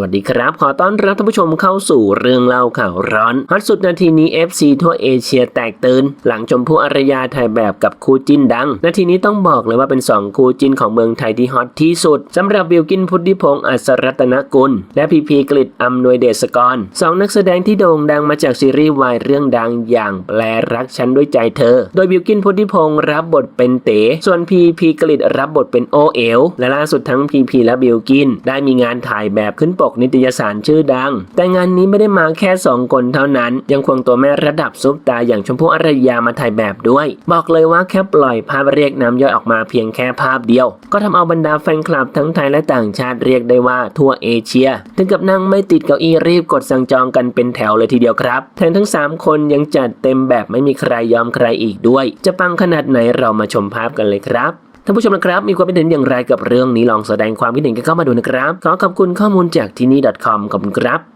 สวัสดีครับ ขอต้อนรับท่านผู้ชมเข้าสู่เรื่องเล่าข่าวร้อนฮอตสุดนาทีนี้ FC ทั่วเอเชียแตกตื่นหลังชมพู่อารยาถ่ายแบบกับคู่จิ้นดัง นาทีนี้ต้องบอกเลยว่าเป็น 2 คู่จิ้นของเมืองไทยที่ฮอตที่สุดสำหรับบิวกินพุทธิพงศ์อัศรัตนกุล และพีพีกฤษอำนวยเดชกรสองนักแสดงที่โด่งดังมาจากซีรีส์วายเรื่องดังอย่างแปลรักฉันด้วยใจเธอ โดยบิวกินพุทธิพงศ์รับบทเป็นเต๋ส่วนพีพีกฤษรับบทเป็นโอเอลและล่าสุดทั้งพีพีและบิวกินได้มีงานถ่ายแบบขึ้นปกนิตยสารชื่อดัง แต่งานนี้ไม่ได้มาแค่ 2 คนเท่านั้น ยังควงตัวแม่ระดับซุปตาอย่างชมพู่อารยามาถ่ายแบบด้วย บอกเลยว่าแค่ปล่อยภาพเรียกน้ำย่อยออกมาเพียงแค่ภาพเดียว ก็ทำเอาบรรดาแฟนคลับทั้งไทยและต่างชาติเรียกได้ว่าทั่วเอเชีย ถึงกับนั่งไม่ติดเก้าอี้รีบกดสั่งจองกันเป็นแถวเลยทีเดียวครับแถมทั้ง 3 คนยังจัดเต็มแบบไม่มีใครยอมใครอีกด้วย จะปังขนาดไหนเรามาชมภาพกันเลยครับ ท่านผู้ชมนะครับมีความคิดเห็นอย่างไรกับเรื่องนี้ลองแสดงความคิดเห็นกันเข้ามาดูนะครับ ขอขอบคุณข้อมูลจากที่นี่ .com ขอบคุณครับ